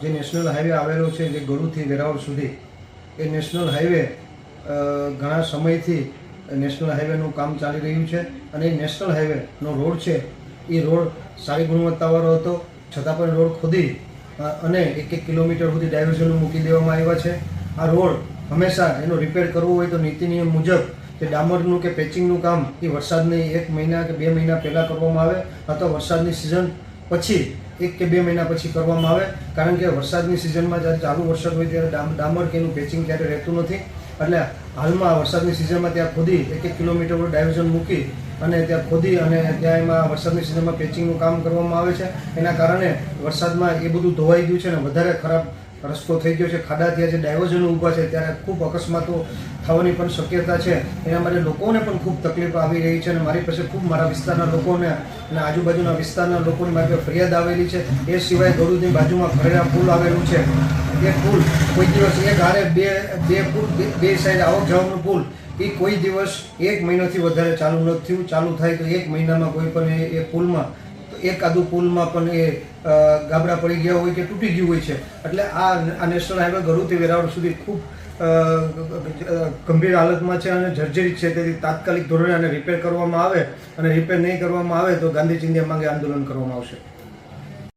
જે national highway આવેલો છે, જે ગળુથી વેરાવળ સુધી, એ નેશનલ હાઈવે ઘણા સમયથી નેશનલ હાઈવેનું કામ ચાલી રહ્યું છે અને એ નેશનલ હાઈવેનો રોડ છે, એ રોડ સારી ગુણવત્તાવાળો હતો, છતાં પણ રોડ ખોદી અને એક એક કિલોમીટર સુધી ડાયવર્ઝનો મૂકી દેવામાં આવ્યા છે. આ રોડ હંમેશા એનો રિપેર કરવો હોય તો નીતિ નિયમ મુજબ કે ડામરનું કે પેચિંગનું કામ એ વરસાદની એક મહિના કે બે મહિના પહેલાં કરવામાં આવે અથવા વરસાદની સિઝન પછી એક કે બે મહિના પછી કરવામાં આવે. કારણ કે વરસાદની સિઝનમાં જ્યારે ચાલુ વરસાદ હોય ત્યારે ડામર કે એનું પેચિંગ ક્યારે રહેતું નથી. એટલે હાલમાં વરસાદની સિઝનમાં ત્યાં ખોદી એક એક કિલોમીટર ડાયવર્ઝન મૂકી અને ત્યાં ખોદી અને ત્યાં એમાં વરસાદની સિઝનમાં પેચિંગનું કામ કરવામાં આવે છે. એના કારણે વરસાદમાં એ બધું ધોવાઈ ગયું છે અને વધારે ખરાબ રસ્તો થઈ ગયો છે, ખાડા ત્યાં જે ડાયવર્ઝનો ઊભા છે ત્યારે ખૂબ અકસ્માતો થવાની પણ શક્યતા છે. એના માટે લોકોને પણ ખૂબ તકલીફ આવી રહી છે અને મારી પાસે ખૂબ મારા વિસ્તારના લોકોને અને આજુબાજુના વિસ્તારના લોકોની મારી ફરિયાદ આવેલી છે. એ સિવાય ગરુડની બાજુમાં ખરેડા પુલ આવેલું છે. એ પુલ કોઈ દિવસ એક હારે બે બે પુલ, બે- સાઈડ આવક જવાનું પુલ. એ કોઈ દિવસ એક મહિનાથી વધારે ચાલુ નથી થયું. ચાલુ થાય તો એક મહિનામાં કોઈ પણ એ- પુલમાં એકાદું પુલમાં પણ એ ગાબડા પડી ગયા હોય કે તૂટી ગયું હોય છે. એટલે આ આ નેશનલ હાઈવે ગરુથી વેરાવળ સુધી ખૂબ ગંભીર હાલતમાં છે અને જર્જરિત છે. તેથી તાત્કાલિક ધોરણે આને રિપેર કરવામાં આવે અને રિપેર નહીં કરવામાં આવે તો ગાંધી ચિંધ્યા માંગે આંદોલન કરવામાં આવશે.